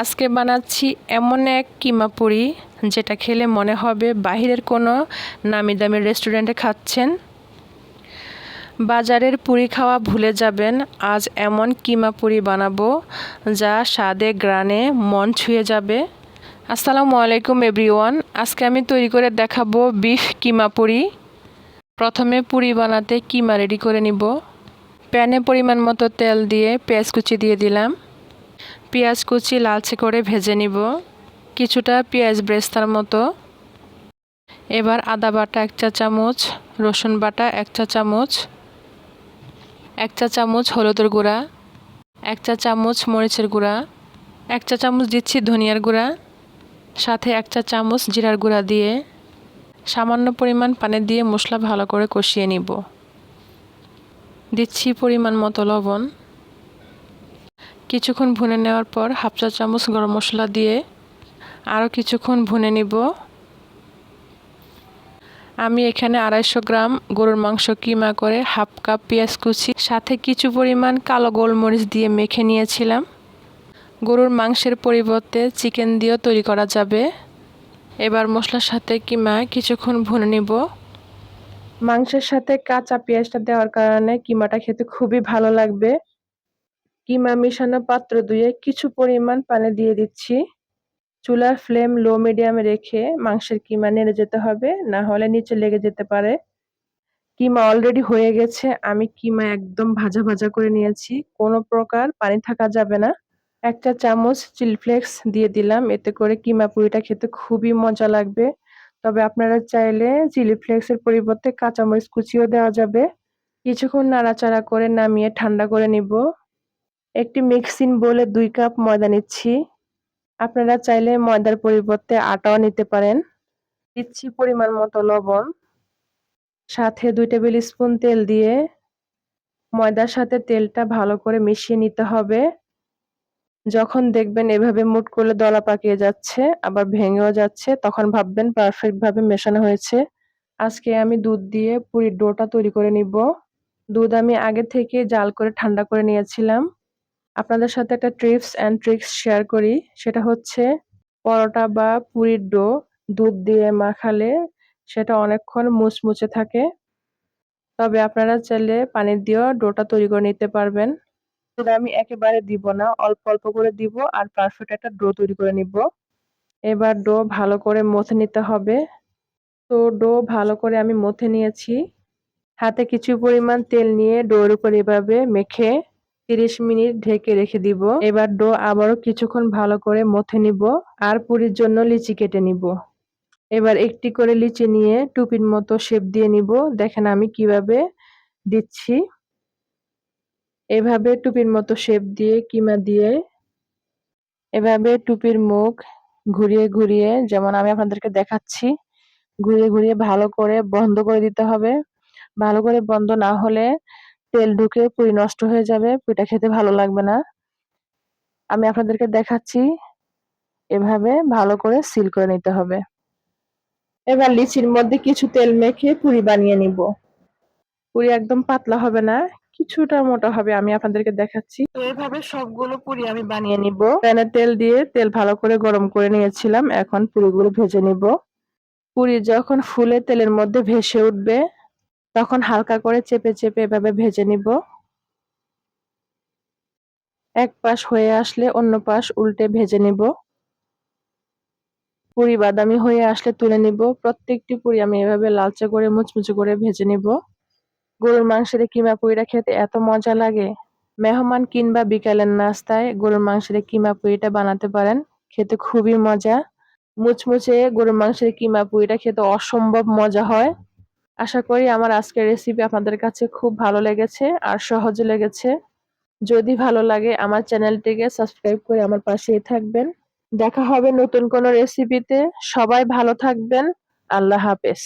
আজকে বানাচ্ছি এমন এক কিমা পুরি, যেটা খেলে মনে হবে বাহিরের কোনো নামি দামি রেস্টুরেন্টে খাচ্ছেন। বাজারের পুরি খাওয়া ভুলে যাবেন, আজ এমন কিমা পুরি বানাবো যা স্বাদে গ্রানে মন ছুঁয়ে যাবে। আসসালামু আলাইকুম এভরিওয়ান, আজকে আমি তৈরি করে দেখাবো বিফ কিমা পুরি। প্রথমে পুরি বানাতে কিমা রেডি করে নিব। প্যানে পরিমাণ মতো তেল দিয়ে পেঁয়াজ কুচি দিয়ে দিলাম। পেঁয়াজ কুচি লালচে করে ভেজে নিব। কিছুটা পেঁয়াজ ব্রেস্তার মতো। এবার আদা বাটা এক চা চামচ, রসুন বাটা এক চা চামচ, এক চা চামচ হলুদের গুঁড়া, এক চা চামচ মরিচের গুঁড়া, এক চা চামচ দিচ্ছি ধনিয়ার গুঁড়া, সাথে এক চা চামচ জিরার গুঁড়া দিয়ে সামান্য পরিমাণ পানি দিয়ে মশলা ভালো করে কষিয়ে নিব। দিচ্ছি পরিমাণ মতো লবণ। কিছুক্ষণ ভুনে নেওয়ার পর হাফ চা চামচ গরম মশলা দিয়ে আরও কিছুক্ষণ ভুনে নিব। আমি এখানে আড়াইশো গ্রাম গরুর মাংস কিমা করে হাফ কাপ পেঁয়াজ কুচি, সাথে কিছু পরিমাণ কালো গোলমরিচ দিয়ে মেখে নিয়েছিলাম। গরুর মাংসের পরিবর্তে চিকেন দিয়েও তৈরি করা যাবে। এবার মশলার সাথে কিমা কিছুক্ষণ ভুনে নিব। মাংসের সাথে কাঁচা পেঁয়াজটা দেওয়ার কারণে কিমাটা খেতে খুবই ভালো লাগবে। কিমা মিশানো পাত্র ধুয়ে কিছু পরিমাণ পানি দিয়ে দিচ্ছি। চুলার ফ্লেম লো মিডিয়ামে রেখে মাংসের কিমা নেড়ে যেতে হবে, না হলে নিচে লেগে যেতে পারে। কিমা অলরেডি হয়ে গেছে, আমি কিমা একদম ভাজা ভাজা করে নিয়েছি, কোনো প্রকার পানি থাকা যাবে না। একটা চামচ চিলি ফ্লেক্স দিয়ে দিলাম, এতে করে কিমা পুরিটা খেতে খুবই মজা লাগবে। তবে আপনারা চাইলে চিলি ফ্লেক্সের পরিবর্তে কাঁচামরিচ কুচিও দেওয়া যাবে। কিছুক্ষণ নাড়াচাড়া করে নামিয়ে ঠান্ডা করে নিব। একটি মিক্সিং বলে দুই কাপ ময়দা নিচ্ছি। আপনারা চাইলে ময়দার পরিবর্তে আটাও নিতে পারেন। দিচ্ছি পরিমাণ মতো লবণ। সাথে দুই টেবিল স্পুন তেল দিয়ে ময়দার সাথে তেলটা ভালো করে মিশিয়ে নিতে হবে। যখন দেখবেন এভাবে মুট করলে দলা পাকিয়ে যাচ্ছে, আবার ভেঙেও যাচ্ছে, তখন ভাববেন পারফেক্ট ভাবে মেশানো হয়েছে। আজকে আমি দুধ দিয়ে পুরীর ডোটা তৈরি করে নিব। দুধ আমি আগে থেকে জাল করে ঠান্ডা করে নিয়েছিলাম। আপনাদের সাথে একটা ট্রিপস অ্যান্ড ট্রিক্স শেয়ার করি। সেটা হচ্ছে পরোটা বা পুরীর ডো, দুধ দিয়ে মাখালে সেটা অনেকক্ষণ মুচমুচে থাকে। তবে আপনারা চাইলে পানি দিয়েও ডোটা তৈরি করে নিতে পারবেন। আমি একেবারে দিব না, অল্প অল্প করে দিব আর পারফেক্ট একটা ডো তৈরি করে নিব। এবার ডো ভালো করে মথে নিতে হবে। তো ডো ভালো করে আমি মথে নিয়েছি। হাতে কিছু পরিমাণ তেল নিয়ে ডোর উপর এভাবে মেখে তিরিশ মিনিট ঢেকে রেখে দিব। এবার ডো আবারও কিছুক্ষণ ভালো করে মথে নিব আর পুরির জন্য লিচি কেটে নিব। এবার একটি করে লিচি নিয়ে টুপির মতো শেপ দিয়ে নিব। দেখেন আমি কীভাবে দিচ্ছি। এভাবে টুপির মতো শেপ দিয়ে, কিমা দিয়ে এভাবে টুপির মুখ ঘুরিয়ে ঘুরিয়ে, যেমন আমি আপনাদেরকে দেখাচ্ছি, ঘুরিয়ে ঘুরিয়ে ভালো করে বন্ধ করে দিতে হবে। ভালো করে বন্ধ না হলে তেল ঢুকে পুরি নষ্ট হয়ে যাবে, পুরিটা খেতে ভালো লাগবে না। আমি আপনাদেরকে দেখাচ্ছি এভাবে ভালো করে সিল করে নিতে হবে। এবার লিচির মধ্যে কিছু তেল মেখে পুরি বানিয়ে নিব। পুরি একদম পাতলা হবে না, কিছুটা মোটা হবে, আমি আপনাদেরকে দেখাচ্ছি। তো এইভাবে সবগুলো পুরি আমি বানিয়ে নিব। প্যানে তেল দিয়ে তেল ভালো করে গরম করে নিয়েছিলাম, এখন পুরিগুলো ভেজে নিব। পুরি যখন ফুলে তেলের মধ্যে ভেসে উঠবে তখন হালকা করে চেপে চেপে এভাবে ভেজে নিব। এক পাশ হয়ে আসলে অন্য পাশ উল্টে ভেজে নিব। পুরি বাদামি হয়ে আসলে তুলে নিব। প্রত্যেকটি পুরি আমি এভাবে লালচে করে, মুচমুচে করে ভেজে নিব। গরুর মাংসের কিমা পুরিটা খেতে এত মজা লাগে। মেহমান কিংবা বিকালের নাস্তায় গরুর মাংসের কিমা পুরিটা বানাতে পারেন। খেতে খুবই মজা। মুচমুচে গরুর মাংসের কিমা পুরিটা খেতে অসম্ভব মজা হয়। আশা করি আমার আজকের রেসিপি আপনাদের কাছে খুব ভালো লেগেছে আর সহজ লেগেছে। যদি ভালো লাগে আমার চ্যানেলটিকে সাবস্ক্রাইব করে আমার পাশেই থাকবেন। দেখা হবে নতুন কোনো রেসিপিতে সবাই ভালো থাকবেন। আল্লাহ হাফেজ।